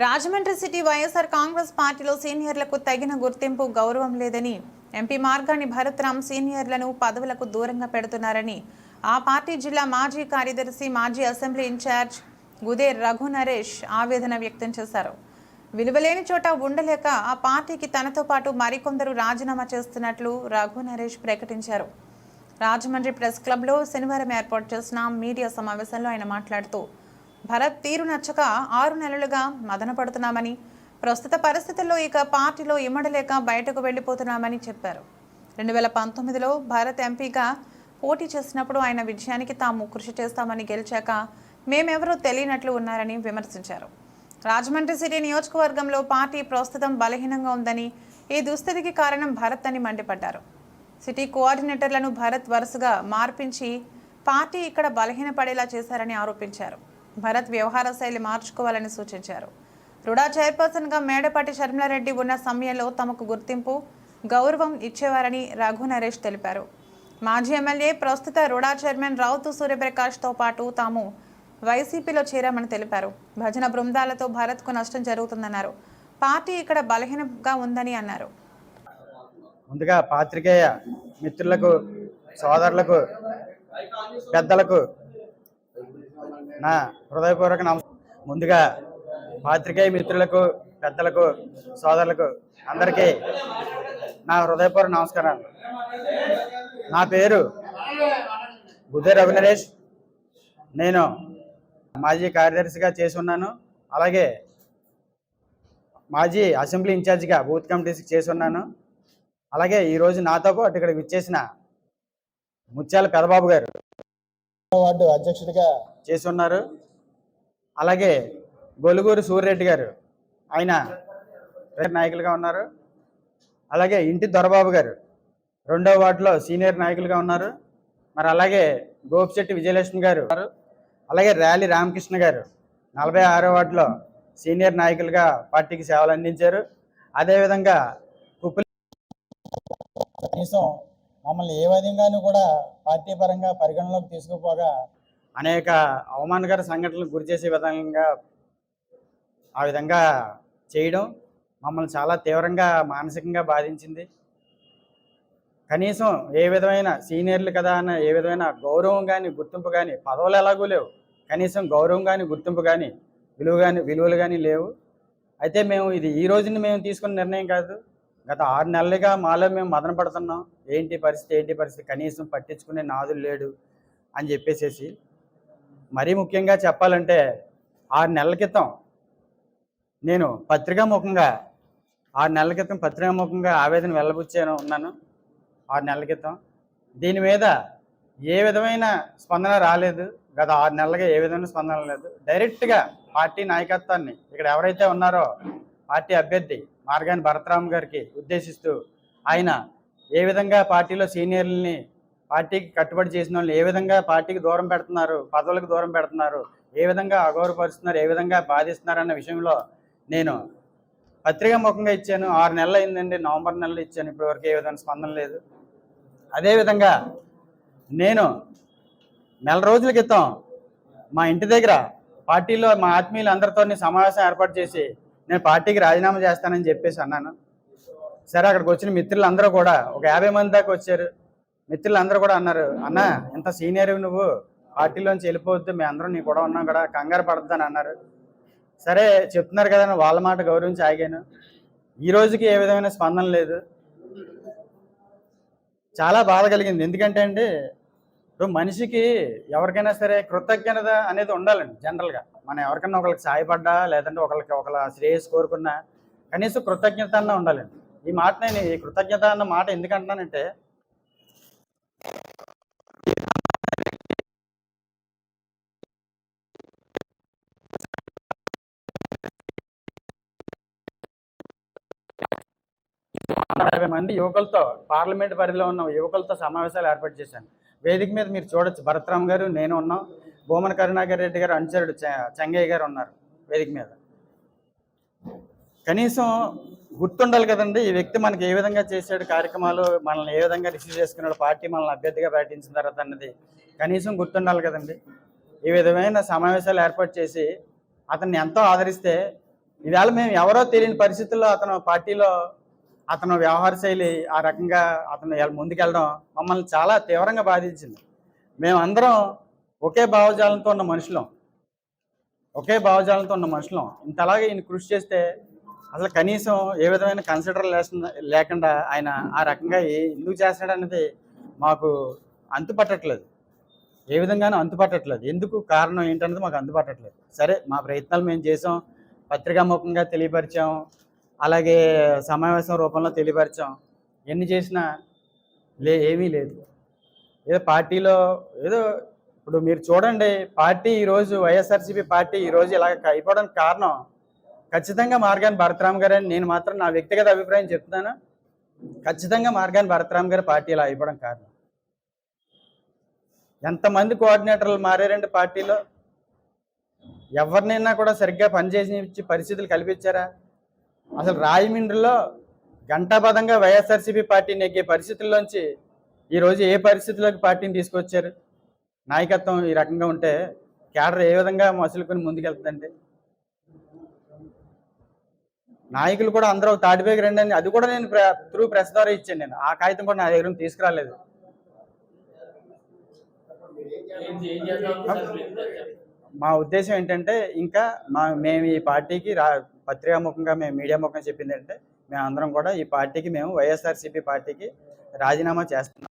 Rajahmundry city YSR Congress పార్టీలో సీనియర్లకు తగిన గుర్తింపు గౌరవం లేదని ఎంపీ మార్గాని భరత్రామ్ సీనియర్లను పదవులకు దూరంగా పెడుతున్నారని ఆ పార్టీ జిల్లా మాజీ కార్యదర్శి మాజీ అసెంబ్లీ ఇన్ఛార్జ్ గుదే రఘు నరేష్ ఆవేదన వ్యక్తం చేశారు. విలువలేని చోట ఉండలేక ఆ పార్టీకి తనతో పాటు మరికొందరు రాజీనామా చేస్తున్నట్లు రఘు నరేష్ ప్రకటించారు. రాజమండ్రి ప్రెస్ క్లబ్లో శనివారం ఏర్పాటు చేసిన మీడియా సమావేశంలో ఆయన మాట్లాడుతూ భరత్ తీరు నచ్చక ఆరు నెలలుగా మదన పడుతున్నామని ప్రస్తుత పరిస్థితుల్లో ఇక పార్టీలో ఇమ్మడలేక బయటకు వెళ్ళిపోతున్నామని చెప్పారు. రెండు వేల పంతొమ్మిదిలో భారత్ ఎంపీగా పోటీ చేసినప్పుడు ఆయన విజయానికి తాము కృషి చేస్తామని గెలిచాక మేమెవరూ తెలియనట్లు ఉన్నారని విమర్శించారు. రాజమండ్రి సిటీ నియోజకవర్గంలో పార్టీ ప్రస్తుతం బలహీనంగా ఉందని ఈ దుస్థితికి కారణం భరత్ అని మండిపడ్డారు. సిటీ కోఆర్డినేటర్లను భరత్ వరుసగా మార్పించి పార్టీ ఇక్కడ బలహీనపడేలా చేశారని ఆరోపించారు. భరత్ వ్యవహార శైలి మార్చుకోవాలని సూచించారు. రుడా చైర్పర్సన్గా మేడపాటి శర్మిలారెడ్డి ఉన్న సమయంలో తమకు గుర్తింపు గౌరవం ఇచ్చేవారని రఘు నరేష్ తెలిపారు. మాజీ ఎమ్మెల్యే ప్రస్తుత రుడా చైర్మన్ రావుతు సూర్యప్రకాష్తో పాటు తాము వైసీపీలో చేరామని తెలిపారు. భజన బృందాలతో భారత్కు నష్టం జరుగుతుందన్నారు. పార్టీ ఇక్కడ బలహీనంగా ఉందని అన్నారు. ముందుగా పాత్రికేయ మిత్రులకు సోదరులకు పెద్దలకు నా హృదయపూర్వక నమస్ ముందుగా పాత్రికేయ మిత్రులకు పెద్దలకు సోదరులకు అందరికీ నా హృదయపూర్వక నమస్కారాలు. నా పేరు బుద్ధే రవినరేష్. నేను మాజీ కార్యదర్శిగా చేసి ఉన్నాను. అలాగే మాజీ అసెంబ్లీ ఇన్ఛార్జిగా బూత్ కమిటీస్కి చేసి ఉన్నాను. అలాగే ఈరోజు నాతో పాటు ఇక్కడ విచ్చేసిన ముత్యాల పెదబాబు గారు. వార్డు అధ్యక్షుడిగా చేసి ఉన్నారు. అలాగే గొలుగూరు సూర్యరెడ్డి గారు ఆయన నాయకులుగా ఉన్నారు. అలాగే ఇంటి దొరబాబు గారు రెండవ వార్డులో సీనియర్ నాయకులుగా ఉన్నారు. మరి అలాగే గోపిశెట్టి విజయలక్ష్మి గారు. అలాగే ర్యాలీ రామకృష్ణ గారు నలభై ఆరో వార్డులో సీనియర్ నాయకులుగా పార్టీకి సేవలు అందించారు. అదేవిధంగా కుప్పలి కనీసం మమ్మల్ని ఏ విధంగానూ కూడా పార్టీ పరంగా పరిగణలోకి తీసుకుపోగా అనేక అవమానకర సంఘటనలకు గురి చేసే విధంగా ఆ విధంగా చేయడం మమ్మల్ని చాలా తీవ్రంగా మానసికంగా బాధించింది. కనీసం ఏ విధమైన సీనియర్లు కదా అన్న ఏ విధమైన గౌరవం కానీ గుర్తింపు కానీ పదవులు ఎలాగూ లేవు. కనీసం గౌరవం కానీ గుర్తింపు కానీ విలువ కానీ విలువలు కానీ లేవు. అయితే మేము ఇది ఈ రోజున మేము తీసుకున్న నిర్ణయం కాదు. గత ఆరు నెలలుగా మాలో మేము మదన పడుతున్నాం. ఏంటి పరిస్థితి ఏంటి పరిస్థితి? కనీసం పట్టించుకునే నాదులు లేడు అని చెప్పేసేసి. మరీ ముఖ్యంగా చెప్పాలంటే ఆరు నెలల క్రితం నేను పత్రికాముఖంగా ఆరు నెలల క్రితం పత్రికాముఖంగా ఆవేదన వెళ్ళబుచ్చాను ఉన్నాను. ఆరు నెలల క్రితం. దీని మీద ఏ విధమైన స్పందన రాలేదు. గత ఆరు నెలలుగా ఏ విధమైన స్పందన లేదు డైరెక్ట్గా పార్టీ నాయకత్వాన్ని ఇక్కడ ఎవరైతే ఉన్నారో పార్టీ అభ్యర్థి మార్గాని భరతరామ్ గారికి ఉద్దేశిస్తూ ఆయన ఏ విధంగా పార్టీలో సీనియర్లని పార్టీకి కట్టుబడి చేసిన వాళ్ళని ఏ విధంగా పార్టీకి దూరం పెడుతున్నారు పదవులకు దూరం పెడుతున్నారు ఏ విధంగా అగౌరవపరుస్తున్నారు ఏ విధంగా బాధిస్తున్నారు అన్న విషయంలో నేను పత్రికా ముఖంగా ఇచ్చాను. ఆరు నెలలు అయిందండి. నవంబర్ నెలలో ఇచ్చాను. ఇప్పటివరకు ఏ విధమైన స్పందన లేదు. అదేవిధంగా నేను నెల రోజుల క్రితం మా ఇంటి దగ్గర పార్టీలో మా ఆత్మీయులందరితో సమావేశం ఏర్పాటు చేసి నేను పార్టీకి రాజీనామా చేస్తానని చెప్పేసి అన్నాను. సరే అక్కడికి వచ్చిన మిత్రులు అందరూ కూడా ఒక యాభై మంది దాకా వచ్చారు. మిత్రులందరూ కూడా అన్నారు అన్న ఇంత సీనియర్ నువ్వు పార్టీలోంచి వెళ్ళిపోవద్దు మేము అందరం నీ కూడా ఉన్నాం కూడా కంగారు పడద్దని అన్నారు. సరే చెప్తున్నారు కదా వాళ్ళ మాట గౌరవించి ఆగాను. ఈ రోజుకి ఏ విధమైన స్పందన లేదు. చాలా బాధ కలిగింది. ఎందుకంటే అండి ఇప్పుడు మనిషికి ఎవరికైనా సరే కృతజ్ఞత అనేది ఉండాలండి జనరల్గా మనం ఎవరికైనా ఒకరికి సాయపడ్డా లేదంటే ఒకరికి ఒకళ్ళ శ్రేయస్ కోరుకున్నా కనీసం కృతజ్ఞత అన్న ఉండాలండి. ఈ మాట నేను ఈ కృతజ్ఞత అన్న మాట ఎందుకంటున్నానంటే యాభై మంది యువకులతో పార్లమెంట్ పరిధిలో ఉన్న యువకులతో సమావేశాలు ఏర్పాటు చేశాను. వేదిక మీద మీరు చూడొచ్చు. భరత్రామ్ గారు నేను ఉన్నాం. భూమన కరుణాకర్ రెడ్డి గారు అనుచరుడు చెంగయ్య గారు ఉన్నారు వేదిక మీద. కనీసం గుర్తుండాలి కదండి ఈ వ్యక్తి మనకి ఏ విధంగా చేశాడు కార్యక్రమాలు మనల్ని ఏ విధంగా రిసీవ్ చేసుకున్నాడు పార్టీ మనల్ని అభ్యర్థిగా ప్రకటించిన తర్వాత అన్నది కనీసం గుర్తుండాలి కదండి. ఈ విధమైన సమావేశాలు ఏర్పాటు చేసి అతన్ని ఎంతో ఆదరిస్తే ఈవేళ మేము ఎవరో తెలియని పరిస్థితుల్లో అతను పార్టీలో అతను వ్యవహార శైలి ఆ రకంగా అతను ముందుకెళ్ళడం మమ్మల్ని చాలా తీవ్రంగా బాధించింది. మేమందరం ఒకే భావజాలంతో ఉన్న మనుషులం. ఒకే భావజాలంతో ఉన్న మనుషులం. ఇంతలాగే ఈయన కృషి చేస్తే అసలు కనీసం ఏ విధమైన కన్సిడర్ లేకుండా ఆయన ఆ రకంగా ఏ- ఎందుకు చేస్తున్నాడు అనేది మాకు అంతుపట్టట్లేదు. ఏ విధంగానూ అంతుపట్టట్లేదు. ఎందుకు కారణం ఏంటన్నది మాకు అంతుపట్టట్లేదు. సరే మా ప్రయత్నాలు మేము చేసాం పత్రికాముఖంగా తెలియపరిచాం. అలాగే సమావేశం రూపంలో తెలియపరచాం. ఎన్ని చేసినా లే ఏమీ లేదు. ఏదో పార్టీలో ఏదో ఇప్పుడు మీరు చూడండి పార్టీ ఈరోజు వైఎస్ఆర్సీపీ పార్టీ ఈరోజు ఇలా అయిపోవడానికి కారణం ఖచ్చితంగా మార్గాన్ భరతరామ్ గారు అని నేను మాత్రం నా వ్యక్తిగత అభిప్రాయం చెప్తున్నాను. ఖచ్చితంగా మార్గాన్ భరతరామ్ గారు పార్టీ ఇలా అయిపోవడం కారణం. ఎంతమంది కోఆర్డినేటర్లు మారారండి పార్టీలో? ఎవరినైనా కూడా సరిగ్గా పనిచేసి పరిస్థితులు కల్పించారా? అసలు రాజమండ్రిలో గంటాపదంగా వైఎస్ఆర్సీపీ పార్టీ నెగ్గే పరిస్థితుల్లోంచి ఈరోజు ఏ పరిస్థితుల్లోకి పార్టీని తీసుకొచ్చారు? నాయకత్వం ఈ రకంగా ఉంటే క్యాడర్ ఏ విధంగా మసులుకొని ముందుకెళ్తుందండి? నాయకులు కూడా అందరూ తాటిపైకి రండి అని అది కూడా నేను త్రూ ప్రెస్ ద్వారా ఇచ్చాను నేను. ఆ కాగితం కూడా నా దగ్గర తీసుకురాలేదు. మా ఉద్దేశం ఏంటంటే ఇంకా మా మేము ఈ పార్టీకి రా పత్రికా ముఖంగా మేము మీడియా ముఖంగా చెప్పింది ఏంటంటే మేము అందరం కూడా ఈ పార్టీకి మేము వైఎస్ఆర్సీపీ పార్టీకి రాజీనామా చేస్తున్నాం.